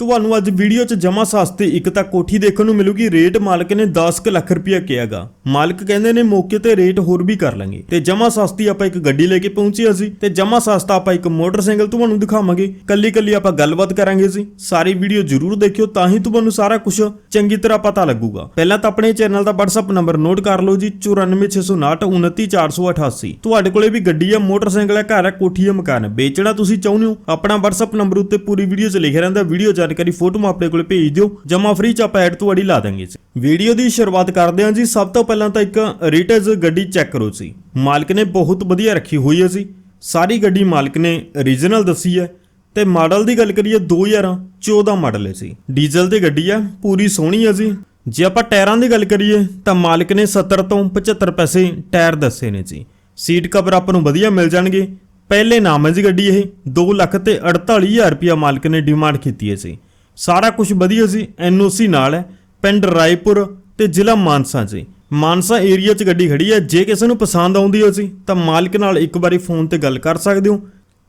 ਤੁਹਾਨੂੰ ਅੱਜ ਵੀਡੀਓ 'ਚ ਜਮਾ ਸਸਤੇ ਇੱਕ ਤਾਂ ਕੋਠੀ ਦੇਖਣ ਨੂੰ ਮਿਲੂਗੀ, ਰੇਟ ਮਾਲਕ ਨੇ 10 ਲੱਖ ਰੁਪਇਆ ਕਿਹਾਗਾ। ਮਾਲਕ ਕਹਿੰਦੇ ਨੇ ਮੌਕੇ ਤੇ ਰੇਟ ਹੋਰ ਵੀ ਕਰ ਲਾਂਗੇ। ਤੇ ਜਮਾ ਸਸਤੀ ਆਪਾਂ ਇੱਕ ਗੱਡੀ ਲੈ ਕੇ ਪਹੁੰਚੇ ਅਸੀਂ ਤੇ ਜਮਾ ਸਸਤਾ ਆਪਾਂ ਇੱਕ ਮੋਟਰਸਾਈਕਲ ਤੁਹਾਨੂੰ ਦਿਖਾਵਾਂਗੇ। ਕੱਲੀ ਕੱਲੀ ਆਪਾਂ ਗੱਲਬਾਤ ਕਰਾਂਗੇ ਸੀ ਸਾਰੀ ਵੀਡੀਓ ਜ਼ਰੂਰ ਦੇਖਿਓ, ਤਾਂ ਹੀ ਤੁਹਾਨੂੰ ਸਾਰਾ ਕੁਝ ਚੰਗੀ ਤਰ੍ਹਾਂ ਪਤਾ ਲੱਗੂਗਾ। ਪਹਿਲਾਂ ਤਾਂ ਆਪਣੇ ਚੈਨਲ ਦਾ WhatsApp ਨੰਬਰ ਨੋਟ ਕਰ ਲਓ ਜੀ 9469299488 ਤੁਹਾਡੇ ਕੋਲੇ ਵੀ ਗੱਡੀ ਆ, ਮੋਟਰਸਾਈਕਲ ਹੈ ਘਰ ਹੈ ਕੋਠੀ ਹੈ ਮਕਾਨ ਵੇਚਣਾ ਤੁਸੀਂ ਚਾਹੁੰਦੇ ਹੋ, ਆਪਣਾ WhatsApp ਨੰਬਰ ਉੱਤੇ ਪੂਰੀ ਵੀਡੀਓ 'ਚ ਲਿਖਿਆ ਰਹਿੰਦਾ, ਵੀਡੀਓ ਜਾਣਕਾਰੀ ਫੋਟੋ ਆਪਣੇ ਕੋਲ ਭੇਜ ਦਿਓ। ਜਮਾ ਫ੍ਰੀ ਚ ਆਪਾਂ ਐਡ ਤੋਂ ਅੜੀ ਲਾ ਦਾਂਗੇ ਜੀ। ਵੀਡੀਓ ਦੀ ਸ਼ੁਰੂਆਤ ਕਰਦੇ ਹਾਂ ਜੀ। ਸਭ ਤੋਂ ਪਹਿਲਾਂ ਤਾਂ ਇੱਕ ਰੀਟੇਜ ਗੱਡੀ ਚੈੱਕ ਕਰੋ ਸੀ ਮਾਲਕ ਨੇ ਬਹੁਤ ਵਧੀਆ ਰੱਖੀ ਹੋਈ ਹੈ ਜੀ। ਸਾਰੀ ਗੱਡੀ ਮਾਲਕ ਨੇ ਰੀਜਨਲ ਦੱਸੀ ਹੈ। ਤੇ ਮਾਡਲ ਦੀ ਗੱਲ ਕਰੀਏ 2014 ਮਾਡਲ ਹੈ ਜੀ। ਡੀਜ਼ਲ ਦੀ ਗੱਡੀ ਆ, ਪੂਰੀ ਸੋਹਣੀ ਹੈ ਜੀ। ਜੇ ਆਪਾਂ ਟਾਇਰਾਂ ਦੀ ਗੱਲ ਕਰੀਏ, ਤਾਂ ਮਾਲਕ ਨੇ 70 ਤੋਂ 75 ਪੈਸੇ ਟਾਇਰ ਦੱਸੇ ਨੇ ਜੀ। ਸੀਟ ਕਵਰ ਆਪਾਂ ਨੂੰ ਵਧੀਆ ਮਿਲ ਜਾਣਗੇ। ਪਹਿਲੇ ਨਾਮ ਹੈ ਜੀ ਗੱਡੀ ਇਹ। 2 ਲੱਖ ਤੇ 48000 ਰੁਪਇਆ ਮਾਲਕ ਨੇ ਡਿਮਾਂਡ ਕੀਤੀ ਹੈ ਸੀ ਸਾਰਾ ਕੁਝ ਵਧੀਆ ਸੀ, ਐਨਓਸੀ ਨਾਲ ਹੈ, ਪਿੰਡ ਰਾਏਪੁਰ ਤੇ ਜ਼ਿਲ੍ਹਾ ਮਾਨਸਾ ਜੀ। ਮਾਨਸਾ ਏਰੀਆ 'ਚ ਗੱਡੀ ਖੜੀ ਹੈ, ਜੇ ਕਿਸੇ ਨੂੰ ਪਸੰਦ ਆਉਂਦੀ ਹੋ ਸੀ, ਤਾਂ ਮਾਲਕ ਨਾਲ ਇੱਕ ਵਾਰੀ ਫੋਨ ਤੇ ਗੱਲ ਕਰ ਸਕਦੇ ਹੋ।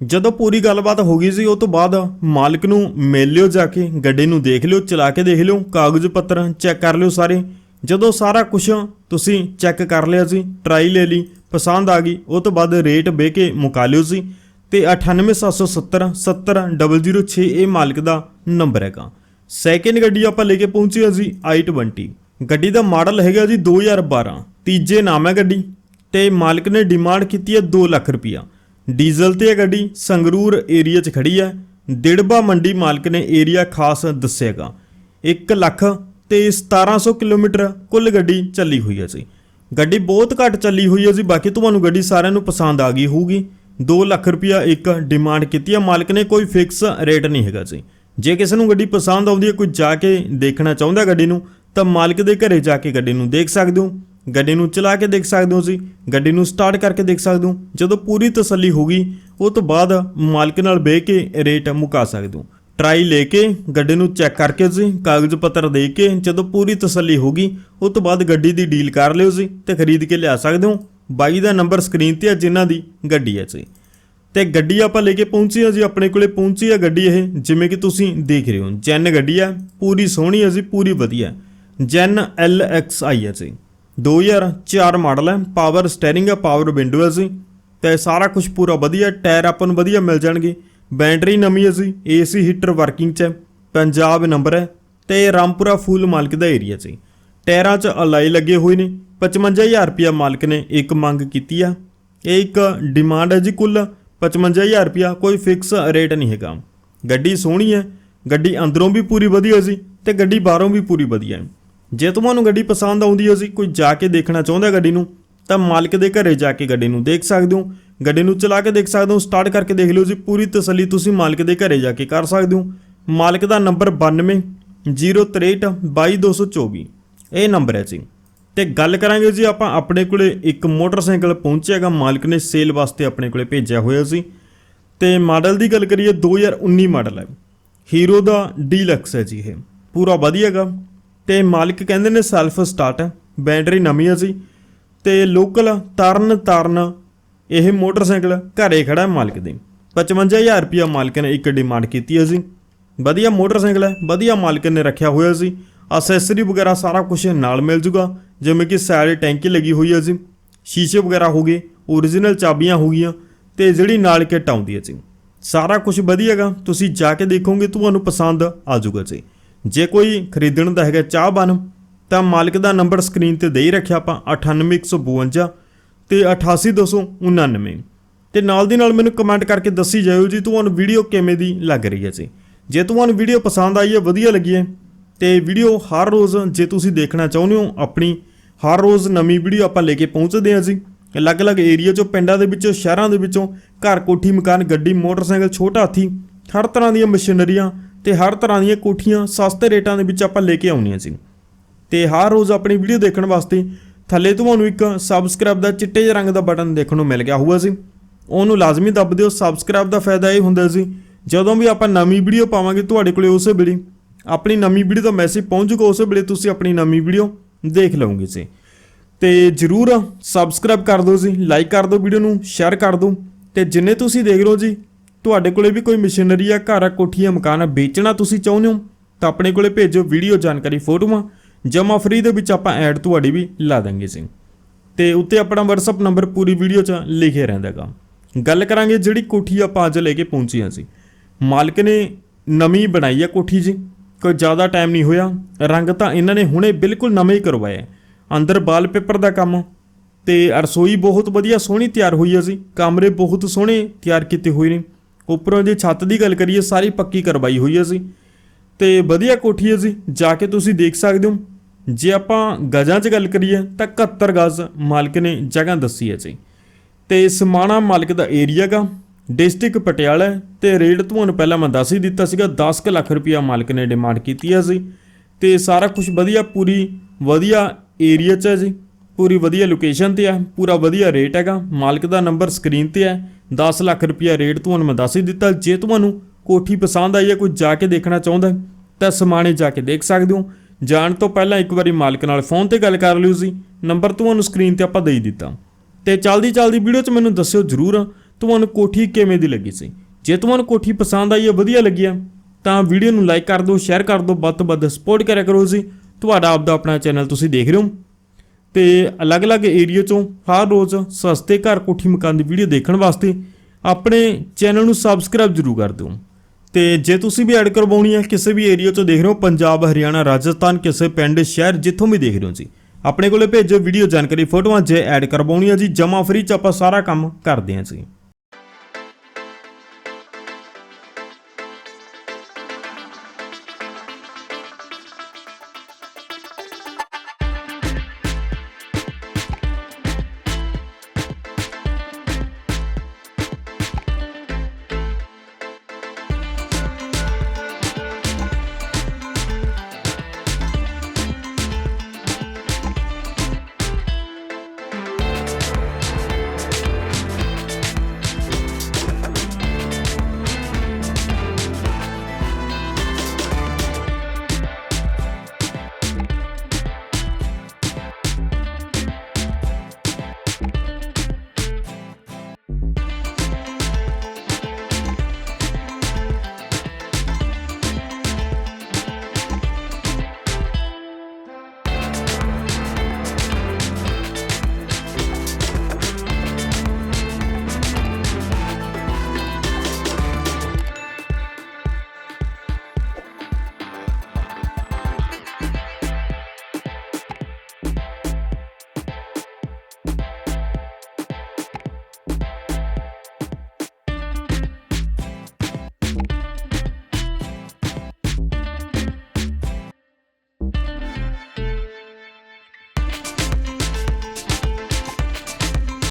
ਜਦੋਂ ਪੂਰੀ ਗੱਲਬਾਤ ਹੋ ਗਈ ਸੀ, ਉਹ ਤੋਂ ਬਾਅਦ ਮਾਲਕ ਨੂੰ ਮਿਲ ਲਿਓ ਜਾ ਕੇ, ਗੱਡੀ ਨੂੰ ਦੇਖ ਲਿਓ, ਚਲਾ ਕੇ ਦੇਖ ਲਿਓ, ਕਾਗਜ਼ ਪੱਤਰ ਚੈੱਕ ਕਰ ਲਿਓ ਸਾਰੇ। ਜਦੋਂ ਸਾਰਾ ਕੁਝ ਤੁਸੀਂ ਚੈੱਕ ਕਰ ਲਿਆ ਸੀ, ਟਰਾਈ ਲੈ ਲਈ, ਪਸੰਦ ਆ ਗਈ, ਉਹ ਤੋਂ ਬਾਅਦ ਰੇਟ ਬਹਿ ਕੇ ਮੁਕਾ ਲਿਓ ਸੀ। ਤੇ 98770 70006 ਇਹ ਮਾਲਕ ਦਾ ਨੰਬਰ ਹੈਗਾ। ਸੈਕਿੰਡ ਗੱਡੀ ਆਪਾਂ ਲੈ ਕੇ ਪਹੁੰਚੇ ਹਾਂ ਜੀ i20 ਗੱਡੀ ਦਾ ਮਾਡਲ ਹੈਗਾ ਜੀ 2012 ਤੀਜੇ ਨਾਮ ਹੈ ਗੱਡੀ ਤੇ ਮਾਲਕ ਨੇ ਡਿਮਾਂਡ ਕੀਤੀ ਹੈ 2 ਲੱਖ ਰੁਪਇਆ ਡੀਜ਼ਲ ਤੇ ਇਹ ਗੱਡੀ, ਸੰਗਰੂਰ ਏਰੀਆ 'ਚ ਖੜੀ ਹੈ। ਦਿੜਬਾ ਮੰਡੀ ਮਾਲਕ ਨੇ ਏਰੀਆ ਖਾਸ ਦੱਸਿਆਗਾ 1 ਲੱਖ ਤੇ 1700 ਕਿਲੋਮੀਟਰ ਕੁੱਲ ਗੱਡੀ ਚੱਲੀ ਹੋਈ ਹੈ ਜੀ। ਗੱਡੀ ਬਹੁਤ ਘੱਟ ਚੱਲੀ ਹੋਈ ਹੈ ਜੀ, ਬਾਕੀ ਤੁਹਾਨੂੰ ਗੱਡੀ ਸਾਰਿਆਂ ਨੂੰ ਪਸੰਦ ਆ ਗਈ ਹੋਊਗੀ। 2 ਲੱਖ ਰੁਪਇਆ ਇੱਕ ਡਿਮਾਂਡ ਕੀਤੀ ਹੈ ਮਾਲਕ ਨੇ ਕੋਈ ਫਿਕਸ ਰੇਟ ਨਹੀਂ ਹੈਗਾ ਜੀ। ਜੇ ਕਿਸੇ ਨੂੰ ਗੱਡੀ ਪਸੰਦ ਆਉਂਦੀ ਹੈ, ਕੋਈ ਜਾ ਕੇ ਦੇਖਣਾ ਚਾਹੁੰਦਾ ਗੱਡੀ ਨੂੰ, ਤਾਂ ਮਾਲਕ ਦੇ ਘਰੇ ਜਾ ਕੇ ਗੱਡੀ ਨੂੰ ਦੇਖ ਸਕਦੇ ਹੋ। ਗੱਡੀ ਨੂੰ ਚਲਾ ਕੇ ਦੇਖ ਸਕਦੇ ਹੋ ਜੀ। ਗੱਡੀ ਨੂੰ ਸਟਾਰਟ ਕਰਕੇ ਦੇਖ ਸਕਦੇ ਹੋ। ਜਦੋਂ ਪੂਰੀ ਤਸੱਲੀ ਹੋਗੀ ਉਹ ਤੋਂ ਬਾਅਦ ਮਾਲਕ ਨਾਲ ਬਹਿ ਕੇ ਰੇਟ ਮੁਕਾ ਸਕਦੇ ਹੋ। ਟਰਾਈ ਲੈ ਕੇ ਗੱਡੀ ਨੂੰ ਚੈੱਕ ਕਰਕੇ ਜੀ, ਕਾਗਜ਼ ਪੱਤਰ ਦੇ ਕੇ ਜਦੋਂ ਪੂਰੀ ਤਸੱਲੀ ਹੋਗੀ ਉਹ ਤੋਂ ਬਾਅਦ ਗੱਡੀ ਦੀ ਡੀਲ ਕਰ ਲਿਓ ਜੀ ਤੇ ਖਰੀਦ ਕੇ ਲਿਆ ਸਕਦੇ ਹੋ। ਬਾਈ ਦਾ ਨੰਬਰ ਸਕਰੀਨ ਤੇ ਹੈ ਜਿਨ੍ਹਾਂ ਦੀ ਗੱਡੀ ਹੈ ਜੀ। ਤੇ ਗੱਡੀ ਆਪਾਂ ਲੈ ਕੇ ਪਹੁੰਚੀ ਆ ਜੀ, ਆਪਣੇ ਕੋਲੇ ਪਹੁੰਚੀ ਆ ਗੱਡੀ ਇਹ, ਜਿਵੇਂ ਕਿ ਤੁਸੀਂ ਦੇਖ ਰਹੇ ਹੋ। ਜੈਨ ਗੱਡੀ ਆ, ਪੂਰੀ ਸੋਹਣੀ ਆ ਜੀ, ਪੂਰੀ ਵਧੀਆ। ਜੈਨ LXI ਹੈ ਜੀ। 2004 ਮਾਡਲ ਹੈ ਪਾਵਰ ਸਟੀਅਰਿੰਗ ਆ, ਪਾਵਰ ਵਿੰਡੋ ਹੈ ਜੀ। ਤੇ ਸਾਰਾ ਕੁਝ ਪੂਰਾ ਵਧੀਆ, ਟਾਇਰ ਆਪਾਂ ਨੂੰ ਵਧੀਆ ਮਿਲ ਜਾਣਗੇ। ਬੈਟਰੀ ਨਵੀਂ ਹੈ ਜੀ AC ਹੀਟਰ ਵਰਕਿੰਗ 'ਚ ਹੈ ਪੰਜਾਬ ਨੰਬਰ ਹੈ ਤੇ ਰਾਮਪੁਰਾ ਫੂਲ ਮਾਲਕ ਦਾ ਏਰੀਆ ਜੀ। ਟਾਇਰਾਂ 'ਚ ਅਲਾਈ ਲੱਗੇ ਹੋਏ ਨੇ। 55000 ਰੁਪਇਆ ਮਾਲਕ ਨੇ ਇੱਕ ਮੰਗ ਕੀਤੀ ਆ। ਇਹ ਇੱਕ ਡਿਮਾਂਡ ਹੈ ਜੀ ਕੁੱਲ। 55000 ਰੁਪਇਆ ਕੋਈ ਫਿਕਸ ਰੇਟ ਨਹੀਂ ਹੈਗਾ। ਗੱਡੀ ਸੋਹਣੀ ਹੈ, ਗੱਡੀ ਅੰਦਰੋਂ ਵੀ ਪੂਰੀ ਵਧੀਆ ਸੀ ਤੇ ਗੱਡੀ ਬਾਹਰੋਂ ਵੀ ਪੂਰੀ ਵਧੀਆ ਹੈ। ਜੇ ਤੁਹਾਨੂੰ ਗੱਡੀ ਪਸੰਦ ਆਉਂਦੀ ਹੈ ਜੀ, ਕੋਈ ਜਾ ਕੇ ਦੇਖਣਾ ਚਾਹੁੰਦਾ ਗੱਡੀ ਨੂੰ, ਤਾਂ ਮਾਲਕ ਦੇ ਘਰੇ ਜਾ ਕੇ ਗੱਡੀ ਨੂੰ ਦੇਖ ਸਕਦੇ ਹੋ। ਗੱਡੀ ਨੂੰ ਚਲਾ ਕੇ ਦੇਖ ਸਕਦੇ ਹੋ ਸਟਾਰਟ ਕਰਕੇ ਦੇਖ ਲਿਓ ਜੀ, ਪੂਰੀ ਤਸੱਲੀ ਤੁਸੀਂ ਮਾਲਕ ਦੇ ਘਰੇ ਜਾ ਕੇ ਕਰ ਸਕਦੇ ਹੋ। ਮਾਲਕ ਦਾ ਨੰਬਰ 92 063 2224 ਇਹ ਨੰਬਰ ਹੈ ਜੀ। ਤੇ ਗੱਲ ਕਰਾਂਗੇ ਜੀ ਆਪਾਂ ਆਪਣੇ ਕੋਲੇ ਇੱਕ ਮੋਟਰਸਾਈਕਲ ਪਹੁੰਚਿਆਗਾ ਮਾਲਕ ਨੇ ਸੇਲ ਵਾਸਤੇ ਆਪਣੇ ਕੋਲੇ ਭੇਜਿਆ ਹੋਇਆ ਸੀ। ਤੇ ਮਾਡਲ ਦੀ ਗੱਲ ਕਰੀਏ 2019 ਮਾਡਲ ਹੈ। ਹੀਰੋ ਦਾ ਡੀਲਕਸ ਹੈ ਜੀ ਇਹ। ਪੂਰਾ ਵਧੀਆਗਾ ਤੇ ਮਾਲਕ ਕਹਿੰਦੇ ਨੇ ਸੈਲਫ ਸਟਾਰਟ ਹੈ। ਬੈਟਰੀ ਨਵੀਂ ਹੈ ਜੀ। ਤੇ ਲੋਕਲ ਤਰਨ ਤਰਨ ਇਹ ਮੋਟਰਸਾਈਕਲ ਘਰੇ ਖੜਾ ਹੈ ਮਾਲਕ ਦੇ। 55000 ਰੁਪਇਆ ਮਾਲਕ ਨੇ ਇੱਕ ਡਿਮਾਂਡ ਕੀਤੀ ਹੈ ਜੀ। ਵਧੀਆ ਮੋਟਰਸਾਈਕਲ ਹੈ। ਵਧੀਆ ਮਾਲਕ ਨੇ ਰੱਖਿਆ ਹੋਇਆ ਸੀ। ਅਸੈਸਰੀ ਵਗੈਰਾ ਸਾਰਾ ਕੁਝ ਨਾਲ ਮਿਲ ਜੂਗਾ, ਜਿਵੇਂ ਕਿ ਸਾਈਡ ਟੈਂਕੀ ਲੱਗੀ ਹੋਈ ਹੈ ਜੀ। ਸ਼ੀਸ਼ੇ ਵਗੈਰਾ ਹੋ ਗਏ ਓਰੀਜਨਲ ਚਾਬੀਆਂ ਹੋ ਗਈਆਂ, ਤੇ ਜਿਹੜੀ ਨਾਲ ਕਿੱਟ ਆਉਂਦੀ ਹੈ ਜੀ। ਸਾਰਾ ਕੁਝ ਵਧੀਆਗਾ ਤੁਸੀਂ ਜਾ ਕੇ ਦੇਖੋਗੇ, ਤੁਹਾਨੂੰ ਪਸੰਦ ਆ ਜਾਊਗਾ ਜੀ। ਜੇ ਕੋਈ ਖਰੀਦਣ ਦਾ ਹੈਗਾ ਚਾਹ ਬਨ ਤਾਂ ਮਾਲਕ ਦਾ ਨੰਬਰ ਸਕਰੀਨ ਤੇ ਦੇ ਹੀ ਰੱਖਿਆ ਆਪਾਂ 98152 ਤੇ 88299 ਤੇ ਨਾਲ ਦੀ ਨਾਲ ਮੈਨੂੰ ਕਮੈਂਟ ਕਰਕੇ ਦੱਸੀ ਜਾਇਓ ਜੀ, ਤੁਹਾਨੂੰ ਵੀਡੀਓ ਕਿਵੇਂ ਦੀ ਲੱਗ ਰਹੀ ਹੈ ਜੀ। ਜੇ ਤੁਹਾਨੂੰ ਵੀਡੀਓ ਪਸੰਦ ਆਈ ਹੈ, ਵਧੀਆ ਲੱਗੀ ਹੈ ਤੇ ਵੀਡੀਓ ਹਰ ਰੋਜ਼ ਜੇ ਤੁਸੀਂ ਦੇਖਣਾ ਚਾਹੁੰਦੇ ਹੋ, ਆਪਣੀ ਹਰ ਰੋਜ਼ ਨਵੀਂ ਵੀਡੀਓ ਆਪਾਂ ਲੈ ਕੇ ਪਹੁੰਚਦੇ ਹਾਂ ਜੀ। ਅਲੱਗ-ਅਲੱਗ ਏਰੀਆ ਚੋਂ, ਪਿੰਡਾਂ ਦੇ ਵਿੱਚੋਂ, ਸ਼ਹਿਰਾਂ ਦੇ ਵਿੱਚੋਂ, ਘਰ, ਕੋਠੀ, ਮਕਾਨ, ਗੱਡੀ, ਮੋਟਰਸਾਈਕਲ, ਛੋਟਾ ਹਾਥੀ, ਹਰ ਤਰ੍ਹਾਂ ਦੀਆਂ ਮਸ਼ੀਨਰੀਆਂ ਤੇ ਹਰ ਤਰ੍ਹਾਂ ਦੀਆਂ ਕੋਠੀਆਂ ਸਸਤੇ ਰੇਟਾਂ ਦੇ ਵਿੱਚ ਆਪਾਂ ਲੈ ਕੇ ਆਉਣੀਆਂ ਸੀ ਤੇ ਹਰ ਰੋਜ਼ ਆਪਣੀ ਵੀਡੀਓ ਦੇਖਣ ਵਾਸਤੇ ਥੱਲੇ ਤੁਹਾਨੂੰ ਇੱਕ ਸਬਸਕ੍ਰਾਈਬ ਦਾ ਚਿੱਟੇ ਜਿਹੇ ਰੰਗ ਦਾ ਬਟਨ ਦੇਖਣ ਨੂੰ ਮਿਲ ਗਿਆ ਹੋਊਗਾ ਸੀ ਉਹਨੂੰ ਲਾਜ਼ਮੀ ਦੱਬ ਦਿਓ ਸਬਸਕ੍ਰਾਈਬ ਦਾ ਫਾਇਦਾ ਇਹ ਹੁੰਦਾ ਸੀ ਜਦੋਂ ਵੀ ਆਪਾਂ ਨਵੀਂ ਵੀਡੀਓ ਪਾਵਾਂਗੇ ਤੁਹਾਡੇ ਕੋਲੇ ਉਸੇ ਵੇਲੇ ਆਪਣੀ ਨਵੀਂ ਵੀਡੀਓ ਦਾ ਮੈਸੇਜ ਪਹੁੰਚ ਜਾਊਗਾ, ਉਸੇ ਵੇਲੇ ਤੁਸੀਂ ਆਪਣੀ ਨਵੀਂ ਵੀਡੀਓ ਦੇਖ ਲਓਗੇ ਜੀ। ਤੇ ਜਰੂਰ ਸਬਸਕ੍ਰਾਈਬ ਕਰ ਦਿਓ ਜੀ ਲਾਈਕ ਕਰ ਦਿਓ ਵੀਡੀਓ ਨੂੰ ਸ਼ੇਅਰ ਕਰ ਦਿਓ। ਤੇ ਜਿੰਨੇ ਤੁਸੀਂ ਦੇਖ ਰਹੇ ਹੋ ਜੀ, ਤੁਹਾਡੇ ਕੋਲੇ ਵੀ ਕੋਈ ਮਸ਼ੀਨਰੀ ਆ ਘਰ ਆ, ਕੋਠੀ ਆ ਮਕਾਨ ਆ, ਵੇਚਣਾ ਤੁਸੀਂ ਚਾਹੁੰਦੇ ਹੋ, ਤਾਂ ਆਪਣੇ ਕੋਲੇ ਭੇਜੋ ਵੀਡੀਓ ਜਾਣਕਾਰੀ ਫੋਟੋਆਂ। ਜਮਾ ਫਰੀ ਦੇ ਵਿੱਚ ਆਪਾਂ ਐਡ ਤੁਹਾਡੀ ਵੀ ਲਾ ਦਾਂਗੇ ਜੀ। ਤੇ ਉੱਤੇ ਆਪਣਾ WhatsApp ਨੰਬਰ ਪੂਰੀ ਵੀਡੀਓ 'ਚ ਲਿਖਿਆ ਰਹਿੰਦਾਗਾ ਗੱਲ ਕਰਾਂਗੇ ਜਿਹੜੀ ਕੋਠੀ ਆਪਾਂ ਅੱਜ ਲੈ ਕੇ ਪਹੁੰਚੇ ਹਾਂ ਸੀ ਮਾਲਕ ਨੇ ਨਵੀਂ ਬਣਾਈ ਆ ਕੋਠੀ ਜੀ। ਕੋਈ ਜ਼ਿਆਦਾ ਟਾਈਮ ਨਹੀਂ ਹੋਇਆ। ਰੰਗ ਤਾਂ ਇਹਨਾਂ ਨੇ ਹੁਣੇ ਬਿਲਕੁਲ ਨਵੇਂ ਹੀ ਕਰਵਾਏ। ਹੈ। ਅੰਦਰ ਵਾਲਪੇਪਰ ਦਾ ਕੰਮ ਤੇ ਰਸੋਈ ਬਹੁਤ ਵਧੀਆ ਸੋਹਣੀ ਤਿਆਰ ਹੋਈ ਹੈ ਜੀ। ਕਮਰੇ ਬਹੁਤ ਸੋਹਣੇ ਤਿਆਰ ਕੀਤੇ ਹੋਏ ਨੇ। ਉੱਪਰੋਂ ਜੇ ਛੱਤ ਦੀ ਗੱਲ ਕਰੀਏ, ਸਾਰੀ ਪੱਕੀ ਕਰਵਾਈ ਹੋਈ ਹੈ ਜੀ। ਤੇ ਵਧੀਆ ਕੋਠੀ ਹੈ ਜੀ। ਜਾ ਕੇ ਤੁਸੀਂ ਦੇਖ ਸਕਦੇ ਹੋ। ਜੇ ਆਪਾਂ ਗਜ਼ਾਂ 'ਚ ਗੱਲ ਕਰੀਏ, ਤਾਂ 71 ਗਜ਼ ਮਾਲਕ ਨੇ ਜਗ੍ਹਾ ਦੱਸੀ ਹੈ ਜੀ। ਤੇ ਸਮਾਣਾ ਮਾਲਕ ਦਾ ਏਰੀਆ ਗਾ। ਡਿਸਟ੍ਰਿਕਟ ਪਟਿਆਲਾ ਹੈ ਤੇ ਰੇਟ ਤੁਹਾਨੂੰ ਪਹਿਲਾਂ ਮੈਂ ਦੱਸ ਹੀ ਦਿੱਤਾ ਸੀਗਾ 10 ਕੁ ਲੱਖ ਰੁਪਇਆ ਮਾਲਕ ਨੇ ਡਿਮਾਂਡ ਕੀਤੀ ਹੈ ਜੀ। ਤੇ ਸਾਰਾ ਕੁਝ ਵਧੀਆ, ਪੂਰੀ ਵਧੀਆ ਏਰੀਆ 'ਚ ਹੈ ਜੀ। ਪੂਰੀ ਵਧੀਆ ਲੋਕੇਸ਼ਨ ਤੇ ਹੈ ਪੂਰਾ ਵਧੀਆ ਰੇਟ ਹੈਗਾ। ਮਾਲਕ ਦਾ ਨੰਬਰ ਸਕਰੀਨ ਤੇ ਹੈ। 10 ਲੱਖ ਰੁਪਇਆ ਰੇਟ ਤੁਹਾਨੂੰ ਮੈਂ ਦੱਸ ਹੀ ਦਿੱਤਾ। ਜੇ ਤੁਹਾਨੂੰ ਕੋਠੀ ਪਸੰਦ ਆਈ ਹੈ, ਕੋਈ ਜਾ ਕੇ ਦੇਖਣਾ ਚਾਹੁੰਦਾ ਤਾਂ ਸਮਾਣੇ ਜਾ ਕੇ ਦੇਖ ਸਕਦੇ ਹੋ। ਜਾਣ ਤੋਂ ਪਹਿਲਾਂ ਇੱਕ ਵਾਰੀ ਮਾਲਕ ਨਾਲ ਫੋਨ ਤੇ ਗੱਲ ਕਰ ਲਿਓ ਜੀ। ਨੰਬਰ ਤੁਹਾਨੂੰ ਸਕਰੀਨ ਤੇ ਆਪਾਂ ਦੇ ਦਿੱਤਾ। ਤੇ ਚਲਦੀ ਚਲਦੀ ਵੀਡੀਓ 'ਚ ਮੈਨੂੰ ਦੱਸਿਓ ਜਰੂਰ ਤੁਹਾਨੂੰ ਕੋਠੀ ਕਿਵੇਂ ਦੀ ਲੱਗੀ ਸੀ? ਜੇ ਤੁਹਾਨੂੰ ਕੋਠੀ ਪਸੰਦ ਆਈ ਹੈ ਵਧੀਆ ਲੱਗੀ ਹੈ ਤਾਂ ਵੀਡੀਓ ਨੂੰ ਲਾਈਕ ਕਰ ਦਿਓ ਸ਼ੇਅਰ ਕਰ ਦਿਓ, ਵੱਧ ਤੋਂ ਵੱਧ ਸਪੋਰਟ ਕਰਿਆ ਕਰੋ ਜੀ। ਤੁਹਾਡਾ ਆਪਦਾ ਆਪਣਾ ਚੈਨਲ ਤੁਸੀਂ ਦੇਖ ਰਹੇ ਹੋ। ਤੇ ਅਲੱਗ-ਅਲੱਗ ਏਰੀਆ ਚੋਂ ਹਰ ਰੋਜ਼ ਸਸਤੇ ਘਰ ਕੋਠੀ ਮਕਾਨ ਦੀ ਵੀਡੀਓ ਦੇਖਣ ਵਾਸਤੇ ਆਪਣੇ ਚੈਨਲ ਨੂੰ ਸਬਸਕ੍ਰਾਈਬ ਜ਼ਰੂਰ ਕਰ ਦਿਓ। ਤੇ ਜੇ ਤੁਸੀਂ ਵੀ ਐਡ ਕਰਵਾਉਣੀ ਹੈ ਕਿਸੇ ਵੀ ਏਰੀਆ ਚੋਂ ਦੇਖ ਰਹੇ ਹੋ, ਪੰਜਾਬ, ਹਰਿਆਣਾ, ਰਾਜਸਥਾਨ, ਕਿਸੇ ਪਿੰਡ, ਸ਼ਹਿਰ, ਜਿੱਥੋਂ ਵੀ ਦੇਖ ਰਹੇ ਹੋ ਜੀ। ਆਪਣੇ ਕੋਲੇ ਭੇਜੋ ਵੀਡੀਓ ਜਾਣਕਾਰੀ ਫੋਟੋਆਂ ਜੇ ਐਡ ਕਰਵਾਉਣੀ ਹੈ ਜੀ ਜਮਾ ਫ੍ਰੀ ਚ ਆਪਾਂ ਸਾਰਾ ਕੰਮ ਕਰਦੇ ਹਾਂ ਜੀ।